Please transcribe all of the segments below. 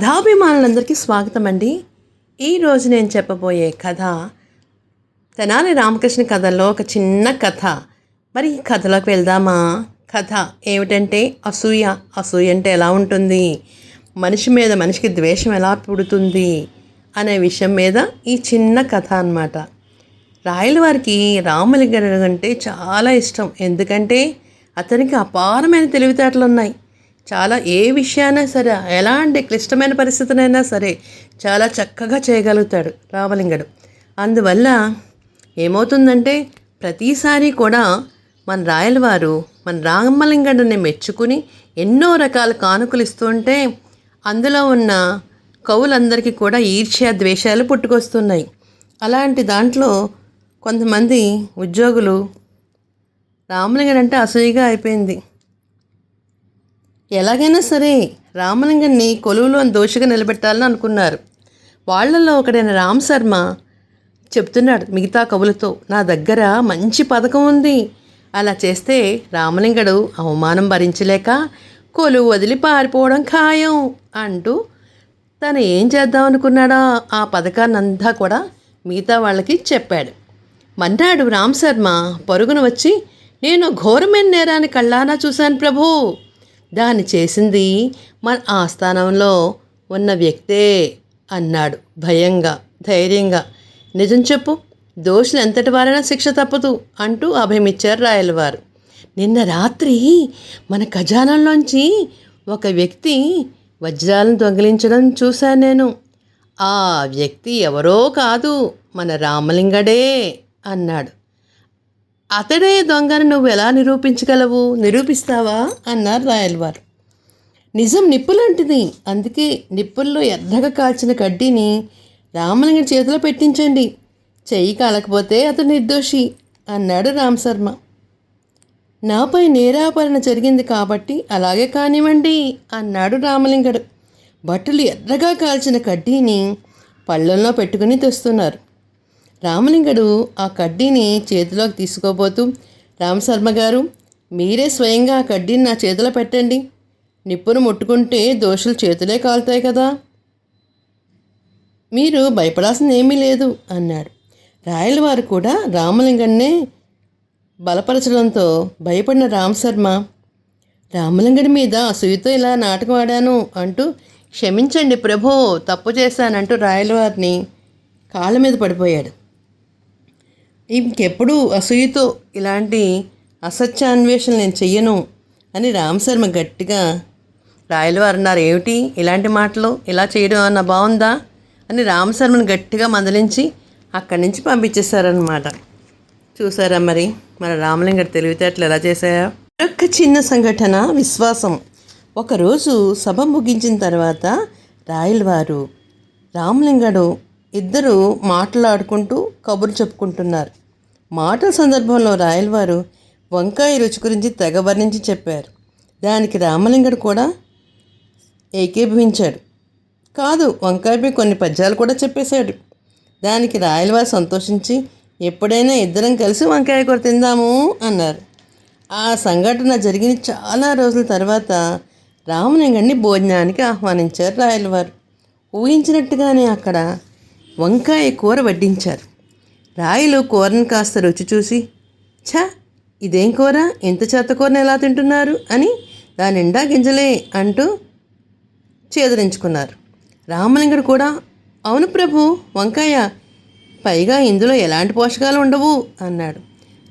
కథాభిమానులందరికీ స్వాగతం అండి ఈరోజు నేను చెప్పబోయే కథ తెనాలి రామకృష్ణ కథల్లో ఒక చిన్న కథ. మరి ఈ కథలోకి వెళ్దామా? కథ ఏమిటంటే అసూయ. అసూయ అంటే ఎలా ఉంటుంది? మనిషి మీద మనిషికి ద్వేషం ఎలా పుడుతుంది? అనే విషయం మీద ఈ చిన్న కథ అన్నమాట. రాయల వారికి రామలింగడు అంటే చాలా ఇష్టం. ఎందుకంటే అతనికి అపారమైన తెలివితేటలు ఉన్నాయి చాలా ఏ విషయాన్నా సరే ఎలాంటి క్లిష్టమైన పరిస్థితినైనా సరే చాలా చక్కగా చేయగలుగుతాడు రామలింగడు. అందువల్ల ఏమవుతుందంటే ప్రతిసారి కూడా మన రాయలవారు మన రామలింగడిని మెచ్చుకుని ఎన్నో రకాల కానుకలు ఇస్తుంటే అందులో ఉన్న కవులందరికీ కూడా ఈర్ష్య ద్వేషాలు పుట్టుకొస్తున్నాయి. అలాంటి దాంట్లో కొంతమంది ఉద్యోగులు రామలింగడంటే అసూయగా అయిపోయింది. ఎలాగైనా సరే రామలింగన్ని కొలువులో దోషిగా నిలబెట్టాలని అనుకున్నారు. వాళ్ళలో ఒకడైన రామ్ శర్మ చెప్తున్నాడు మిగతా కవులతో నా దగ్గర మంచి పథకం ఉంది. అలా చేస్తే రామలింగడు అవమానం భరించలేక కొలువు వదిలి పారిపోవడం ఖాయం అంటూ తను ఏం చేద్దాం అనుకున్నాడో? ఆ పథకాన్ని అంతా కూడా మిగతా వాళ్ళకి చెప్పాడు. మన్నాడు రామ్ శర్మ పరుగున వచ్చి నేను ఘోరమైన నేరాన్ని కళ్ళానా చూశాను ప్రభు. దాన్ని చేసింది మన ఆస్థానంలో ఉన్న వ్యక్తే అన్నాడు భయంగా ధైర్యంగా. నిజం చెప్పు దోషులు ఎంతటి వారైనా శిక్ష తప్పదు అంటూ అభయమిచ్చారు రాయలవారు. నిన్న రాత్రి మన ఖజానాలోంచి ఒక వ్యక్తి వజ్రాలను దొంగిలించడం చూశాను నేను. ఆ వ్యక్తి ఎవరో కాదు మన రామలింగడే అన్నాడు. అతడే దొంగను నువ్వు ఎలా నిరూపించగలవు? నిరూపిస్తావా? అన్నారు రాయలవారు. నిజం నిప్పులాంటిది. అందుకే నిప్పుల్లో ఎర్రగా కాల్చిన కడ్డీని రామలింగ చేతిలో పెట్టించండి. చెయ్యి కాలకపోతే అతను నిర్దోషి అన్నాడు రామ్ శర్మ. నాపై నేరాపరణ జరిగింది కాబట్టి అలాగే కానివ్వండి అన్నాడు రామలింగడు. బట్టలు ఎర్రగా కాల్చిన కడ్డీని పళ్ళల్లో పెట్టుకుని తెస్తున్నారు. రామలింగడు ఆ కడ్డీని చేతిలోకి తీసుకోబోతూ రామశర్మ గారు మీరే స్వయంగా ఆ కడ్డీని నా చేతిలో పెట్టండి. నిప్పును ముట్టుకుంటే దోషులు చేతులే కాలుతాయి కదా. మీరు భయపడాల్సింది ఏమీ లేదు అన్నాడు. రాయలవారు కూడా రామలింగన్నే బలపరచడంతో భయపడిన రామశర్మ రామలింగడి మీద అసూయతో ఇలా నాటకం ఆడాను అంటూ క్షమించండి ప్రభో తప్పు చేశానంటూ రాయలవారిని కాళ్ళ మీద పడిపోయాడు. ఇంకెప్పుడు అసూయతో ఇలాంటి అసత్య అన్వేషణ నేను చెయ్యను అని రామశర్మ గట్టిగా రాయలవారు అన్నారు. ఏమిటి? ఇలాంటి మాటలు ఇలా చేయడం అన్న బాగుందా? అని రామశర్మను గట్టిగా మందలించి అక్కడి నుంచి పంపించేశారనమాట చూసారా మరి? మన రామలింగడు తెలివితేటలు ఎలా చేశాయా? మరొక చిన్న సంఘటన విశ్వాసం. ఒకరోజు సభ ముగించిన తర్వాత రాయలవారు రామలింగడు ఇద్దరు మాట్లాడుకుంటూ కబుర్లు చెప్పుకుంటున్నారు. మాటల సందర్భంలో రాయలవారు వంకాయ రుచి గురించి తెగ వర్ణించి చెప్పారు. దానికి రామలింగడు కూడా ఏకీభవించాడు. కాదు వంకాయపై కొన్ని పద్యాలు కూడా చెప్పేశాడు. దానికి రాయలవారు సంతోషించి ఎప్పుడైనా ఇద్దరం కలిసి వంకాయ కూర తిందాము అన్నారు. ఆ సంఘటన జరిగిన చాలా రోజుల తర్వాత రామలింగడిని భోజనానికి ఆహ్వానించారు రాయలవారు ఊహించినట్టుగానే అక్కడ వంకాయ కూర వడ్డించారు. రాయలు కూరను కాస్త రుచి చూసి ఛా ఇదేం కూర? ఇంత చెత్త కూరను ఎలా తింటున్నారు? అని దాని నిండా గింజలే అంటూ చేదరించుకున్నారు. రామలింగుడు కూడా అవును ప్రభు వంకాయ పైగా ఇందులో ఎలాంటి పోషకాలు ఉండవు? అన్నాడు.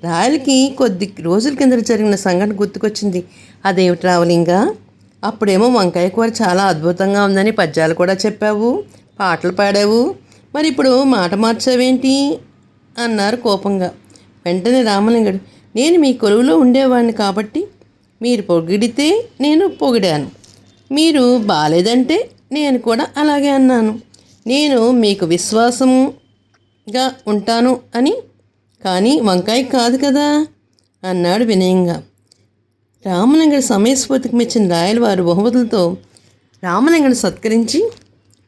రాయలకి కొద్ది రోజుల కింద జరిగిన సంఘటన గుర్తుకొచ్చింది. అదేమిటి రావలింగా అప్పుడేమో వంకాయ కూర చాలా అద్భుతంగా ఉందని పద్యాలు కూడా చెప్పావు పాటలు పాడావు. మరి ఇప్పుడు మాట మార్చావేంటి? అన్నారు కోపంగా. వెంటనే రామలింగుడు నేను మీ కొలువులో ఉండేవాడిని కాబట్టి మీరు పొగిడితే నేను పొగిడాను. మీరు బాలేదంటే నేను కూడా అలాగే అన్నాను. నేను మీకు విశ్వాసంగా ఉంటాను అని కానీ వంకాయ కాదు కదా అన్నాడు వినయంగా. రామలింగడి సమయస్ఫూర్తికి మెచ్చిన రాయలవారు బహుమతులతో రామలింగని సత్కరించి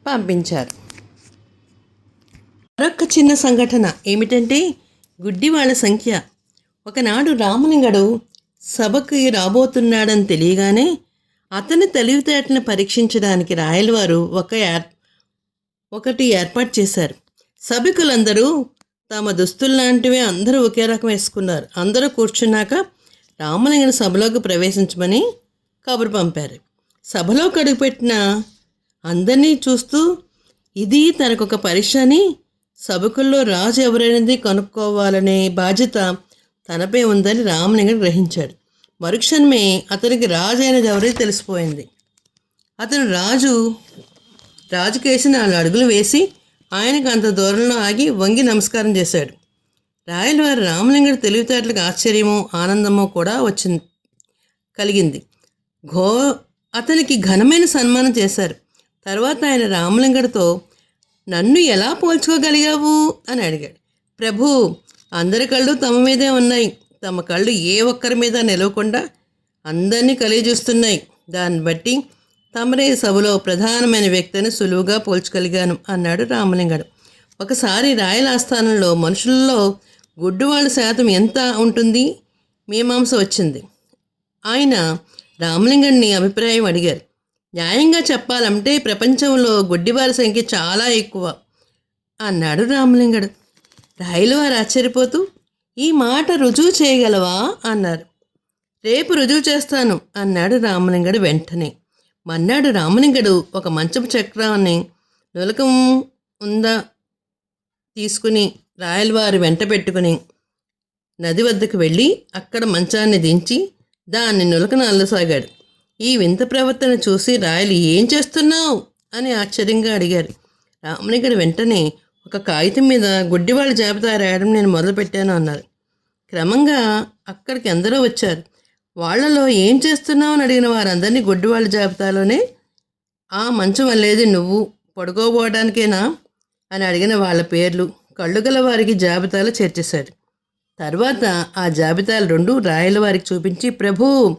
పంపించారు. మరొక చిన్న సంఘటన ఏమిటంటే గుడ్డి వాళ్ళ సంఖ్య. ఒకనాడు రామలింగడు సభకి రాబోతున్నాడని తెలియగానే అతని తెలివితేటను పరీక్షించడానికి రాయలవారు ఒక ఏర్ ఒకటి ఏర్పాటు చేశారు. సభికులందరూ తమ దుస్తులు లాంటివి అందరూ ఒకే రకం వేసుకున్నారు. అందరూ కూర్చున్నాక రామలింగను సభలోకి ప్రవేశించమని కబురు పంపారు. సభలో కడుగుపెట్టిన అందరినీ చూస్తూ ఇది తనకొక పరీక్ష అని సభకుల్లో రాజు ఎవరైనది కనుక్కోవాలనే బాధ్యత తనపై ఉందని రామలింగడు గ్రహించాడు. మరుక్షణమే అతనికి రాజు అయినది ఎవరో తెలిసిపోయింది. అతను రాజు రాజుకేసి నాలుగు అడుగులు వేసి ఆయనకు అంత దూరంలో ఆగి వంగి నమస్కారం చేశాడు. రాయలవారి రామలింగడు తెలివితేటలకు ఆశ్చర్యమో ఆనందమో కూడా వచ్చింది కలిగింది. ఘో అతనికి ఘనమైన సన్మానం చేశారు. తర్వాత ఆయన రామలింగడితో నన్ను ఎలా పోల్చుకోగలిగావు? అని అడిగాడు. ప్రభు అందరి కళ్ళు తమ మీదే ఉన్నాయి. తమ కళ్ళు ఏ ఒక్కరి మీద నిలవకుండా అందరినీ కలియజూస్తున్నాయి. దాన్ని బట్టి తమరే సభలో ప్రధానమైన వ్యక్తిని సులువుగా పోల్చగలిగాను అన్నాడు రామలింగడు. ఒకసారి రాయల ఆస్థానంలో మనుషుల్లో గుడ్డువాళ్ళ శాతం ఎంత ఉంటుంది? మీమాంస వచ్చింది. ఆయన రామలింగడిని అభిప్రాయం అడిగారు. న్యాయంగా చెప్పాలంటే ప్రపంచంలో గుడ్డివారి సంఖ్య చాలా ఎక్కువ అన్నాడు రామలింగడు. రాయలవారు ఆశ్చర్యపోతూ ఈ మాట రుజువు చేయగలవా? అన్నారు. రేపు రుజువు చేస్తాను అన్నాడు రామలింగడు వెంటనే. మన్నాడు రామలింగడు ఒక మంచపు చక్రాన్ని నులకం ఉందా తీసుకుని రాయలవారు వెంట పెట్టుకుని నది వద్దకు వెళ్ళి అక్కడ మంచాన్ని దించి దాన్ని నులకనాల్లసాగాడు ఈ వింత ప్రవర్తన చూసి రాయలు ఏం చేస్తున్నావు? అని ఆశ్చర్యంగా అడిగారు. రామలింగడు వెంటనే ఒక కాగితం మీద గుడ్డివాళ్ళ జాబితా రాయడం నేను మొదలుపెట్టాను అన్నారు. క్రమంగా అక్కడికి అందరూ వచ్చారు. వాళ్ళలో ఏం చేస్తున్నావు అని అడిగిన వారందరినీ గుడ్డివాళ్ళ జాబితాలోనే ఆ మంచం వల్లేది నువ్వు పడుకోబోవడానికేనా? అని అడిగిన వాళ్ళ పేర్లు కళ్ళు గల వారికి జాబితాలో చేర్చేశాడు తర్వాత ఆ జాబితాలు రెండు రాయల వారికి చూపించి ప్రభు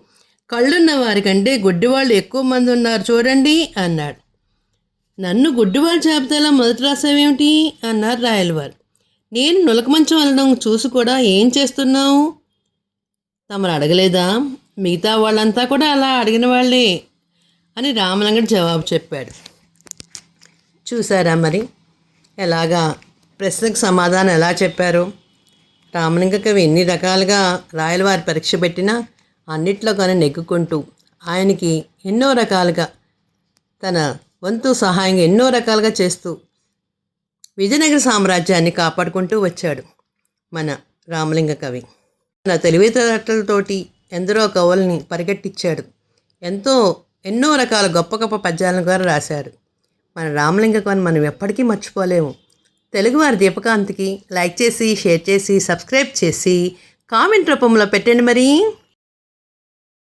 కళ్ళున్న వారికంటే గుడ్డివాళ్ళు ఎక్కువ మంది ఉన్నారు చూడండి అన్నాడు. నన్ను గుడ్డివాళ్ళ జాబితాలో మొదటి రాసావేమిటి అన్నారు రాయలవారు. నేను నులకమంచం వెళ్ళడం చూసి కూడా ఏం చేస్తున్నావు? తమరు అడగలేదా? మిగతా వాళ్ళంతా కూడా అలా అడిగిన వాళ్ళే అని రామలింగడు జవాబు చెప్పాడు. చూసారా మరి? ఎలాగా? ప్రశ్నకు సమాధానం ఎలా చెప్పారు? రామలింగ కవి ఎన్ని రకాలుగా రాయలవారి పరీక్ష పెట్టినా అన్నిట్లోగానే నెగ్గుకుంటూ ఆయనకి ఎన్నో రకాలుగా తన వంతు సహాయంగా ఎన్నో రకాలుగా చేస్తూ విజయనగర సామ్రాజ్యాన్ని కాపాడుకుంటూ వచ్చాడు మన రామలింగ కవి. తన తెలివితేటలతోటి ఎందరో కవుల్ని పరిగెట్టించాడు ఎంతో ఎన్నో రకాల గొప్ప గొప్ప పద్యాలను కూడా రాశాడు మన రామలింగ కవిని మనం ఎప్పటికీ మర్చిపోలేము. తెలుగువారి దీపకాంతికి లైక్ చేసి షేర్ చేసి సబ్స్క్రైబ్ చేసి కామెంట్ రూపంలో పెట్టండి మరి.